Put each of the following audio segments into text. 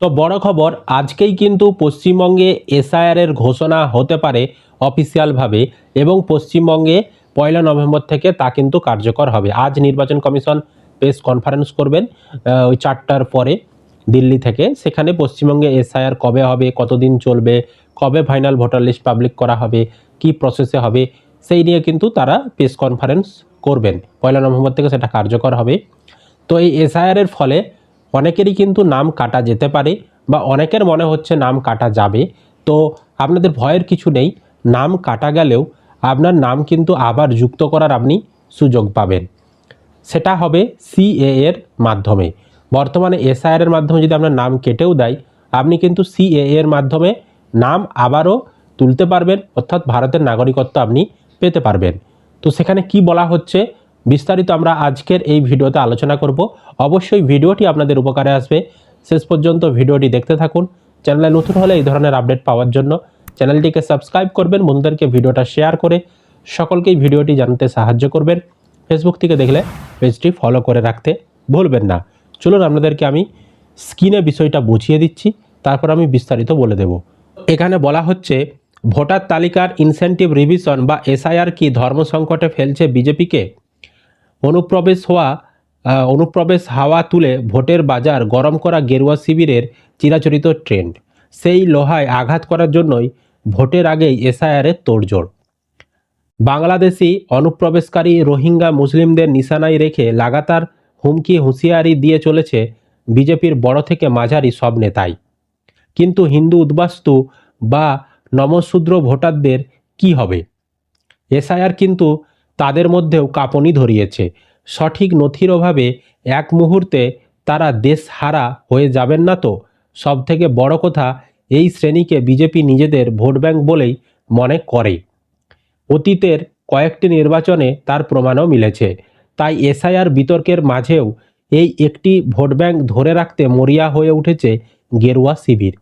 তো বড় খবর, আজকেই কিন্তু পশ্চিমবঙ্গে এসআইআর এর ঘোষণা হতে পারে অফিসিয়ালভাবে এবং পশ্চিমবঙ্গে পয়লা নভেম্বর থেকে তা কিন্তু কার্যকর হবে। আজ নির্বাচন কমিশন প্রেস কনফারেন্স করবেন ওই চারটার পরে দিল্লি থেকে। সেখানে পশ্চিমবঙ্গে এসআইআর কবে হবে, কতদিন চলবে, কবে ফাইনাল ভোটার লিস্ট পাবলিক করা হবে, কি প্রসেসে হবে, সেই নিয়ে কিন্তু তারা প্রেস কনফারেন্স করবেন। পয়লা নভেম্বর থেকে সেটা কার্যকর হবে। তো এই এসআইআর এর ফলে অনেকেরই কিন্তু নাম কাটা যেতে পারে বা অনেকের মনে হচ্ছে নাম কাটা যাবে। তো আপনাদের ভয়ের কিছু নেই, নাম কাটা গেলেও আপনার নাম কিন্তু আবার যুক্ত করার আপনি সুযোগ পাবেন। সেটা হবে সিএ এর মাধ্যমে। বর্তমানে এসআইআর এর মাধ্যমে যদি আপনার নাম কেটেও দেয়, আপনি কিন্তু সিএ এর মাধ্যমে নাম আবারও তুলতে পারবেন, অর্থাৎ ভারতের নাগরিকত্ব আপনি পেতে পারবেন। তো সেখানে কি বলা হচ্ছে? বিস্তারিত আমরা আজকের এই ভিডিওতে আলোচনা করব। অবশ্যই ভিডিওটি আপনাদের উপকারে আসবে। শেষ পর্যন্ত ভিডিওটি দেখতে থাকুন। চ্যানেলে নতুন হলে এই ধরনের আপডেট পাওয়ার জন্য চ্যানেলটিকে সাবস্ক্রাইব করবেন, বন্ধুদেরকে ভিডিওটা শেয়ার করে সকলকেই ভিডিওটি জানতে সাহায্য করবেন। ফেসবুক থেকে দেখলে পেজটি ফলো করে রাখতে ভুলবেন না। চলুন আপনাদেরকে আমি স্ক্রিনে বিষয়টা বুঝিয়ে দিচ্ছি, তারপর আমি বিস্তারিত বলে দেব। এখানে বলা হচ্ছে, ভোটার তালিকার ইনসেন্টিভ রিভিশন বা এসআইআর কি ধর্ম সংকটে ফেলছে বিজেপিকে? অনুপ্রবেশ হওয়া অনুপ্রবেশ হাওয়া তুলে ভোটের বাজার গরম করা গেরুয়া শিবিরের চিরাচরিত ট্রেন্ড। সেই লোহায় আঘাত করার জন্যই ভোটের আগেই এসআইআরের তোড়জোড়। বাংলাদেশি অনুপ্রবেশকারী রোহিঙ্গা মুসলিমদের নিশানায় রেখে লাগাতার হুমকি হুঁশিয়ারি দিয়ে চলেছে বিজেপির বড় থেকে মাঝারি সব নেতাই। কিন্তু হিন্দু উদ্বাস্তু বা নমশূদ্র ভোটারদের কি হবে? এসআইআর কিন্তু তাদের মধ্যেও কাঁপনি ধরিয়েছে। সঠিক নথির অভাবে এক মুহূর্তে তারা দেশ হারা হয়ে যাবেন না তো? সবথেকে বড় কথা, এই শ্রেণীকে বিজেপি নিজেদের ভোট ব্যাংক বলেই মনে করে। অতীতের কয়েকটি নির্বাচনে তার প্রমাণও মিলেছে। তাই এসআইআর বিতর্কের মাঝেও এই একটি ভোট ব্যাংক ধরে রাখতে মরিয়া হয়ে উঠেছে গেরুয়া শিবির।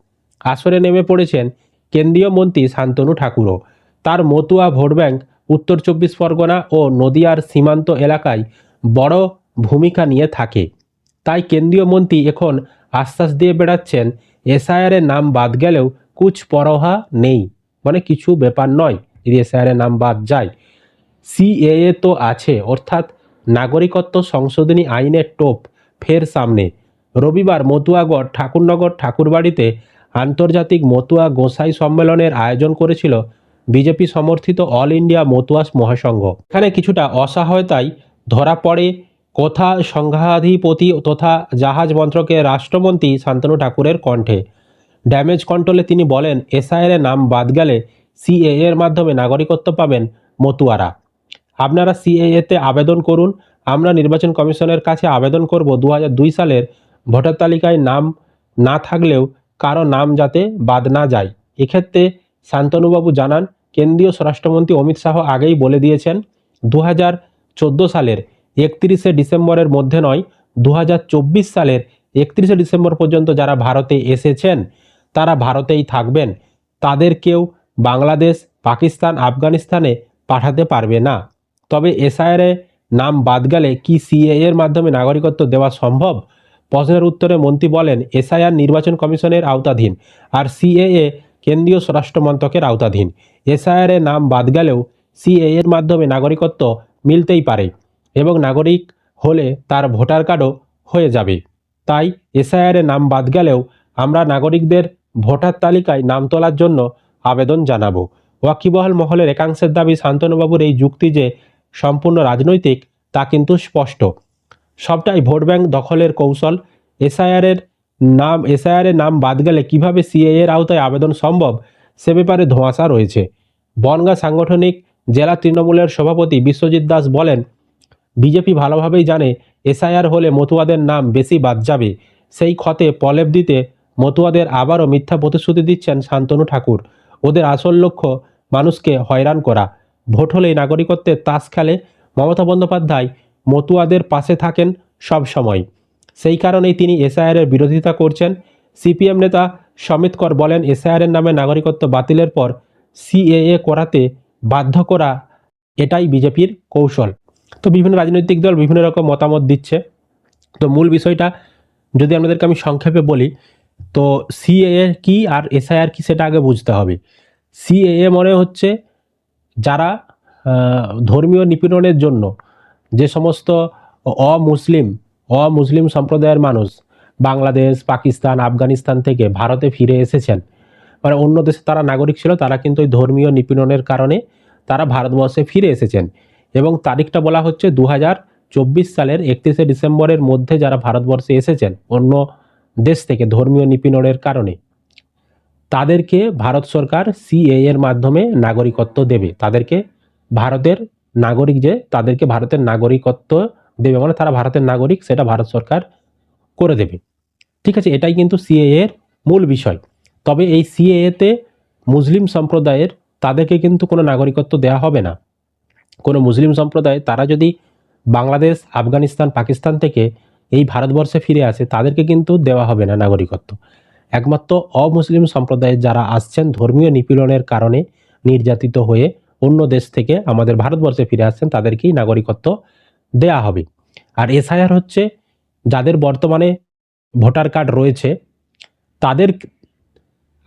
আসরে নেমে পড়েছেন কেন্দ্রীয় মন্ত্রী শান্তনু ঠাকুরও। তার মতুয়া ভোট ব্যাংক উত্তর চব্বিশ পরগনা ও নদিয়ার সীমান্ত এলাকায় বড় ভূমিকা নিয়ে থাকে। তাই কেন্দ্রীয় মন্ত্রী এখন আশ্বাস দিয়ে বেড়াচ্ছেন এসআইআরের নাম বাদ গেলেও কুছ পরোহা নেই। মানে কিছু ব্যাপার নয়, যদি এসআইআরের নাম বাদ যায়। সিএএ তো আছে, অর্থাৎ নাগরিকত্ব সংশোধনী আইনের টোপ ফের সামনে। রবিবার মতুয়াগড় ঠাকুরনগর ঠাকুরবাড়িতে আন্তর্জাতিক মতুয়া গোসাই সম্মেলনের আয়োজন করেছিল বিজেপি সমর্থিত অল ইন্ডিয়া মতুয়াস মহাসংঘ। এখানে কিছুটা অসহায়তায় ধরা পড়ে। কথা সংঘাধিপতি তথা জাহাজ মন্ত্রকের রাষ্ট্রমন্ত্রী শান্তনু ঠাকুরের কণ্ঠে। ড্যামেজ কন্ট্রোলে তিনি বলেন, এসআইআর এর নাম বাদ গেলে সিএ এর মাধ্যমে নাগরিকত্ব পাবেন মতুয়ারা। আপনারা সিএএ তে আবেদন করুন। আমরা নির্বাচন কমিশনের কাছে আবেদন করব দু সালের ভোটার তালিকায় নাম না থাকলেও কারও নাম যাতে বাদ না যায়। এক্ষেত্রে শান্তনুবাবু জানান কেন্দ্রীয় স্বরাষ্ট্রমন্ত্রী অমিত শাহ আগেই বলে দিয়েছেন দু চোদ্দ সালের একত্রিশে ডিসেম্বরের মধ্যে নয় দু সালের একত্রিশে ডিসেম্বর পর্যন্ত যারা ভারতে এসেছেন, তারা ভারতেই থাকবেন। তাদের কেউ বাংলাদেশ, পাকিস্তান, আফগানিস্তানে পাঠাতে পারবে না। তবে এসআইআরে নাম বাদ গেলে কি সিএ এর মাধ্যমে নাগরিকত্ব দেওয়া সম্ভব? প্রশ্নের উত্তরে মন্ত্রী বলেন, এসআইআর নির্বাচন কমিশনের আওতাধীন, আর সিএএ কেন্দ্রীয় স্বরাষ্ট্র মন্ত্রকের আওতাধীন। এসআইআর এর নাম বাদ গেলেও সিএ এর মাধ্যমে নাগরিকত্ব মিলতেই পারে এবং নাগরিক হলে তার ভোটার কার্ডও হয়ে যাবে। তাই এসআইআর এর নাম বাদ গেলেও আমরা নাগরিকদের ভোটার তালিকায় নাম তোলার জন্য আবেদন জানাব। ওয়াকিবহাল মহলের একাংশের দাবি শান্তনুবাবুর এই যুক্তি যে সম্পূর্ণ রাজনৈতিক, তা কিন্তু স্পষ্ট। সবটাই ভোট ব্যাংক দখলের কৌশল। এসআইআরের নাম এসআইআরের নাম বাদ গেলে কীভাবে সিএ এর আওতায় আবেদন সম্ভব? সে ব্যাপারে ধোঁয়াশা রয়েছে। বনগা সাংগঠনিক জেলা তৃণমূলের সভাপতি বিশ্বজিৎ দাস বলেন, বিজেপি ভালোভাবেই জানে এসআইআর হলে মতুয়াদের নাম বেশি বাদ যাবে। সেই ক্ষতে পলেপ দিতে মতুয়াদের আবারও মিথ্যা প্রতিশ্রুতি দিচ্ছেন শান্তনু ঠাকুর। ওদের আসল লক্ষ্য, মানুষকে হয়রান করা। ভোট হলেই নাগরিকত্বের তাস খেলে মমতা বন্দ্যোপাধ্যায় মতুয়াদের পাশে থাকেন সব সময় সেই কারণেই তিনি এসআইআরের বিরোধিতা করছেন। সিপিএম নেতা সমিত কর বলেন, এসআইআরের নামে নাগরিকত্ব বাতিলের পর সিএএ করাতে বাধ্য করা এটাই বিজেপির কৌশল। তো বিভিন্ন রাজনৈতিক দল বিভিন্ন রকম মতামত দিচ্ছে। তো মূল বিষয়টা যদি আপনাদেরকে আমি সংক্ষেপে বলি, তো সিএএ কি আর এসআইআর কি সেটা আগে বুঝতে হবে। সিএএ মনে হচ্ছে যারা ধর্মীয় নিপীড়নের জন্য যে সমস্ত অমুসলিম অমুসলিম সম্প্রদায়ের মানুষ বাংলাদেশ, পাকিস্তান, আফগানিস্তান থেকে ভারতে ফিরে এসেছেন। মানে অন্য দেশে তারা নাগরিক ছিল, তারা কিন্তু ওই ধর্মীয় নিপীড়নের কারণে তারা ভারতবর্ষে ফিরে এসেছেন। এবং তারিখটা বলা হচ্ছে দু সালের একত্রিশে ডিসেম্বরের মধ্যে যারা ভারতবর্ষে এসেছেন অন্য দেশ থেকে ধর্মীয় নিপীড়নের কারণে। তাদেরকে ভারত সরকার সিএ এর মাধ্যমে নাগরিকত্ব দেবে। তাদেরকে ভারতের নাগরিক যে, তাদেরকে ভারতের নাগরিকত্ব দেবে। মানে তারা ভারতের নাগরিক, সেটা ভারত সরকার করে দেবে। ঠিক আছে, এটাই কিন্তু সিএ এর মূল বিষয়। তবে এই সিএতে মুসলিম সম্প্রদায়ের, তাদেরকে কিন্তু কোনো নাগরিকত্ব দেওয়া হবে না। কোনো মুসলিম সম্প্রদায়, তারা যদি বাংলাদেশ, আফগানিস্তান, পাকিস্তান থেকে এই ভারতবর্ষে ফিরে আসে, তাদেরকে কিন্তু দেওয়া হবে না নাগরিকত্ব। একমাত্র অমুসলিম সম্প্রদায়ের যারা আসছেন, ধর্মীয় নিপীড়নের কারণে নির্যাতিত হয়ে অন্য দেশ থেকে আমাদের ভারতবর্ষে ফিরে আসছেন, তাদেরকেই নাগরিকত্ব দেয়া হবে। আর এসআইআর হচ্ছে যাদের বর্তমানে ভোটার কার্ড রয়েছে, তাদের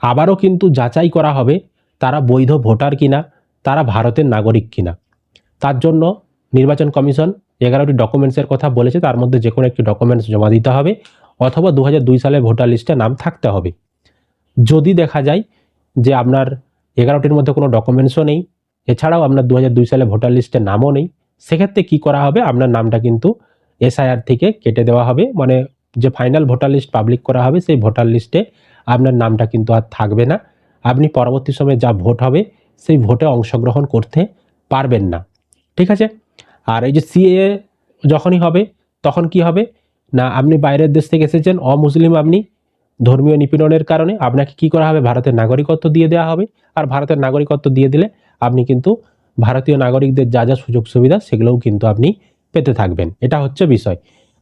আবারও কিন্তু যাচাই করা হবে তারা বৈধ ভোটার কিনা, তারা ভারতের নাগরিক কিনা। তার জন্য নির্বাচন কমিশন এগারোটি ডকুমেন্টসের কথা বলেছে, তার মধ্যে যে কোনো একটি ডকুমেন্টস জমা দিতে হবে অথবা দু সালে ভোটার লিস্টে নাম থাকতে হবে। যদি দেখা যায় যে আপনার এগারোটির মধ্যে কোনো ডকুমেন্টসও নেই, এছাড়াও আপনার দু সালে ভোটার লিস্টে নামও নেই সেক্ষেত্রে কি করা হবে? আপনার নামটা কিন্তু এসআইআর থেকে কেটে দেওয়া হবে। মানে যে ফাইনাল ভোটার লিস্ট পাবলিক করা হবে, সেই ভোটার লিস্টে আপনার নামটা কিন্তু আর থাকবে না। আপনি পরবর্তী সময়ে যা ভোট হবে, সেই ভোটে অংশগ্রহণ করতে পারবেন না। ঠিক আছে? আর এই যে সিএ যখনই হবে, তখন কি হবে? না, আপনি বাইরের দেশ থেকে এসেছেন, অমুসলিম আপনি, ধর্মীয় নিপীড়নের কারণে আপনাকে কি করা হবে? ভারতের নাগরিকত্ব দিয়ে দেওয়া হবে। আর ভারতের নাগরিকত্ব দিয়ে দিলে আপনি কিন্তু ভারতীয় নাগরিকদের যা যা সুযোগ সুবিধা সেগুলোও কিন্তু আপনি পেতে থাকবেন। এটা হচ্ছে বিষয়।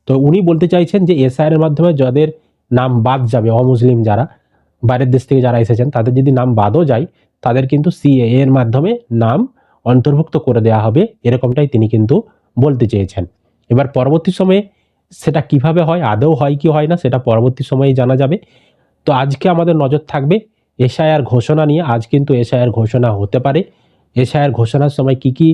তো উনি বলতে চাইছেন যে এসআইআর এর মাধ্যমে যাদের নাম বাদ যাবে, অমুসলিম যারা, বাইরের দেশ থেকে যারা এসেছেন, তাদের যদি নাম বাদও যায়, তাদের কিন্তু সিএ এর মাধ্যমে নাম অন্তর্ভুক্ত করে দেওয়া হবে, এরকমটাই তিনি কিন্তু বলতে চেয়েছেন। এবার পরবর্তী সময়ে সেটা কীভাবে হয়, আদৌ হয় কি হয় না, সেটা পরবর্তী সময়ে জানা যাবে। তো আজকে আমাদের নজর থাকবে এসআইআর ঘোষণা নিয়ে। আজ কিন্তু এসআইআর ঘোষণা হতে পারে। এসআইআর ঘোষণার সময় কি কি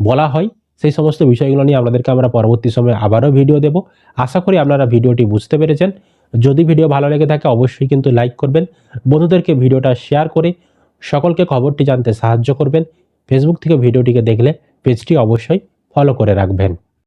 বলা হয়, সেই সমস্ত বিষয়গুলো নিয়ে আপনাদেরকে আমরা পরবর্তী সময় আবারও ভিডিও দেব। আশা করি আপনারা ভিডিওটি বুঝতে পেরেছেন। যদি ভিডিও ভালো লেগে থাকে, অবশ্যই কিন্তু লাইক করবেন, বন্ধুদেরকে ভিডিওটা শেয়ার করে সকলকে খবরটি জানতে সাহায্য করবেন। ফেসবুক থেকে ভিডিওটিকে দেখলে পেজটি অবশ্যই ফলো করে রাখবেন।